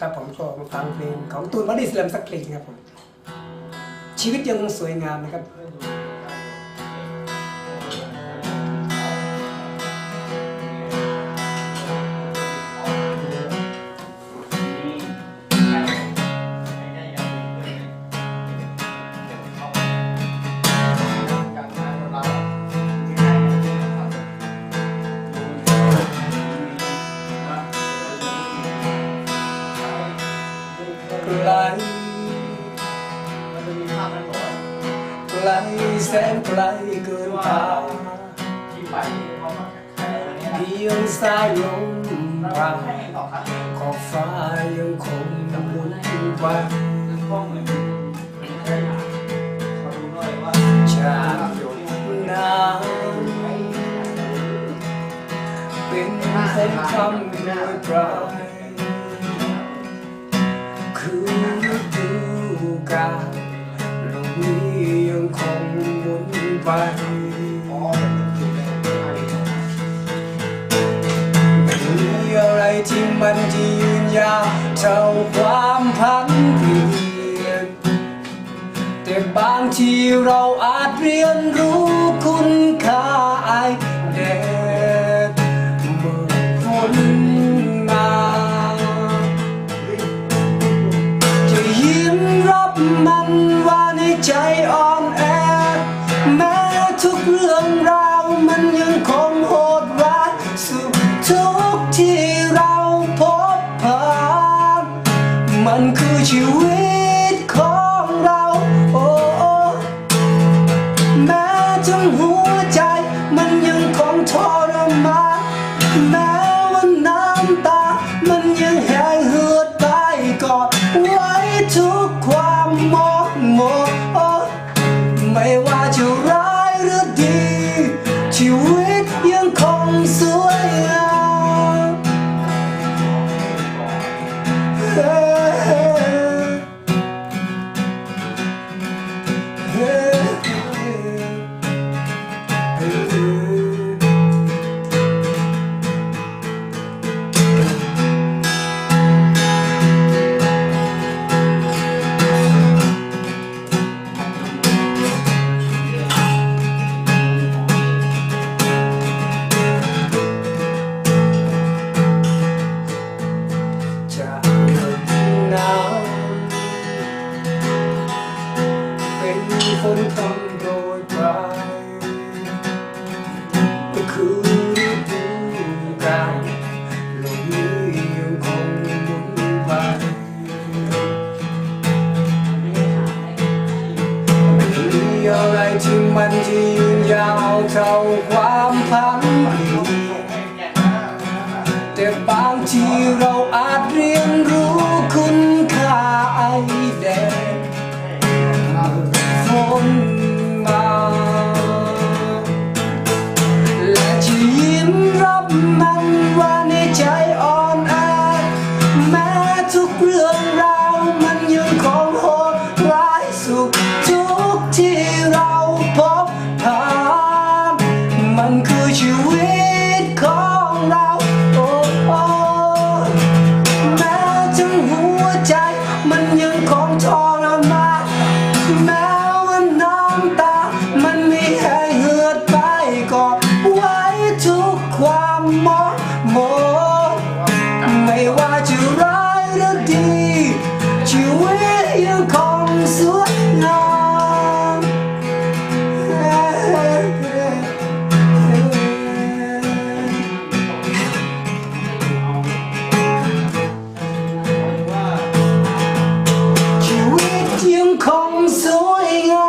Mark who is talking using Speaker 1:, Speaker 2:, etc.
Speaker 1: ครับผมก็มาฟังเพลงของตูนบอดี้สแลมสักเพลงครับผมชีวิตยังสวยงามนะครับ ลแสนไกลเกินตางเพียงสายลมพาขอบฟ้ายังคงหมุนไปจากน้ำเป็นคนคำโดยปลา ไปไม่มีอะไรที่มันจะยืนยาวเท่าความพันเปลี่ยนแต่บางทีเราอาจเรียนรู้คุณค่าไอแดดเมื่อฝนมาจะยิ้มรับมันว่าในใจอ่อน น้ ทำโดยปลายก็คือฤดูกาลโลกนี้ยังคงหมุนไปไม่มีอะไรที่มันจะยืนยาวเท่าความพันเปลี่ยนแต่บางทีเรา ทุกเรื่องราวมันยังคงโหดร้ายสุขทุกที่เราพบผ่านมันคือชีวิตของเราโอ้โอแม้ถึงหัวใจมันยังคงทรมานแม้ว่าน้ำตา มันไม่ให้เหือดไปก็ไว้ทุกความมอง meu on?